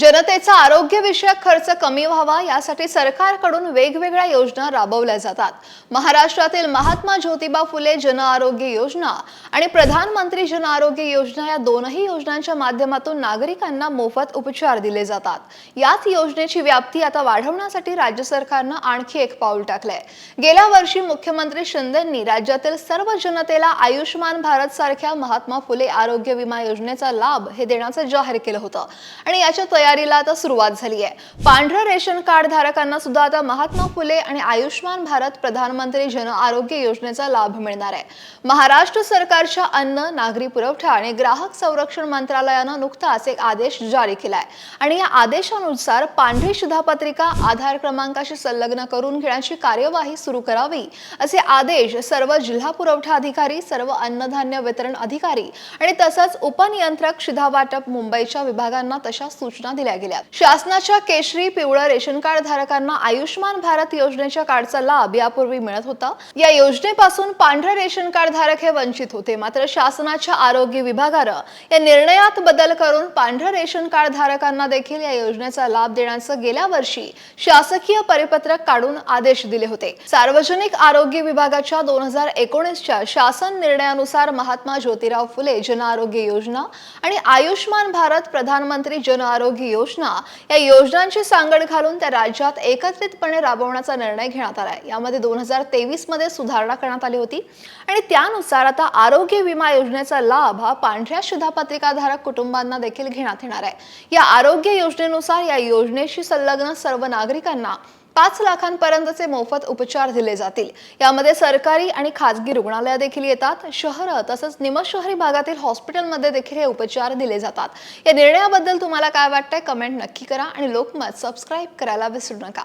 जनतेचा आरोग्यविषयक खर्च कमी व्हावा यासाठी सरकारकडून वेगवेगळ्या योजना राबवल्या जातात. महाराष्ट्रातील महात्मा ज्योतिबा फुले जन आरोग्य योजना आणि प्रधानमंत्री जन आरोग्य योजना या दोनही योजनांच्या माध्यमातून नागरिकांना मोफत उपचार दिले जातात. याच योजनेची व्याप्ती आता वाढवण्यासाठी राज्य सरकारनं आणखी एक पाऊल टाकलंय. गेल्या वर्षी मुख्यमंत्री शिंदेंनी राज्यातील सर्व जनतेला आयुष्यमान भारत सारख्या महात्मा फुले आरोग्य विमा योजनेचा लाभ हे देण्याचं जाहीर केलं होतं. आणि याच्या तयारीला आता सुरुवात झाली आहे पांढऱ्या रेशन कार्ड धारकांना सुद्धा आता महात्मा फुले आणि आयुष्यमान भारत प्रधानमंत्री जन आरोग्य योजनेचा लाभ मिळणार आहे. महाराष्ट्र सरकारच्या अन्न नागरी पुरवठा आणि ग्राहक संरक्षण मंत्रालयानं नुकताच एक आदेश जारी केलाय. आणि या आदेशानुसार पांढरी शिधापत्रिका आधार क्रमांकाशी संलग्न करून घेण्याची कार्यवाही सुरू करावी असे आदेश सर्व जिल्हा पुरवठा अधिकारी सर्व अन्नधान्य वितरण अधिकारी आणि तसंच उपनियंत्रक शिधा वाटप मुंबईच्या विभागांना तशा सूचना दिल्या गेल्या शासनाच्या केशरी पिवळ्या रेशन कार्ड धारकांना आयुष्यमान भारत योजनेच्या कार्डचा लाभ यापूर्वी मिळत होता. या योजनेपासून पांढरे रेशन कार्ड धारक हे वंचित होते. मात्र शासनाच्या आरोग्य विभागानं या निर्णयात बदल करून पांढरं रेशन कार्ड धारकांना देखील या योजनेचा लाभ देण्याचं गेल्या वर्षी शासकीय परिपत्रक काढून आदेश दिले होते. सार्वजनिक आरोग्य विभागाच्या दोन हजार एकोणीसच्या शासन निर्णयानुसार महात्मा ज्योतिराव फुले जन आरोग्य योजना आणि आयुष्यमान भारत प्रधानमंत्री जन आरोग्य योजना. या योजनांची सांगड घालून त्या राज्यात एकत्रितपणे राबवण्याचा निर्णय घेण्यात आलाय. यामध्ये दोन हजार तेवीसमध्ये सुधारणा करण्यात आली होती. आणि त्यानुसार आता आरोग्य विमा योजनेचा लाभ हा पांढऱ्या शिधापत्रिकाधारक कुटुंबांना देखील घेण्यात येणार आहे. या आरोग्य योजनेनुसार या योजनेशी संलग्न सर्व नागरिकांना पाच लाखांपर्यंतचे मोफत उपचार दिले जातील. यामध्ये सरकारी आणि खाजगी रुग्णालय देखील येतात. शहर तसंच निमशहरी भागातील हॉस्पिटलमध्ये देखील हे उपचार दिले जातात. या निर्णयाबद्दल तुम्हाला काय वाटतंय? कमेंट नक्की करा आणि लोकमत सबस्क्राईब करायला विसरू नका.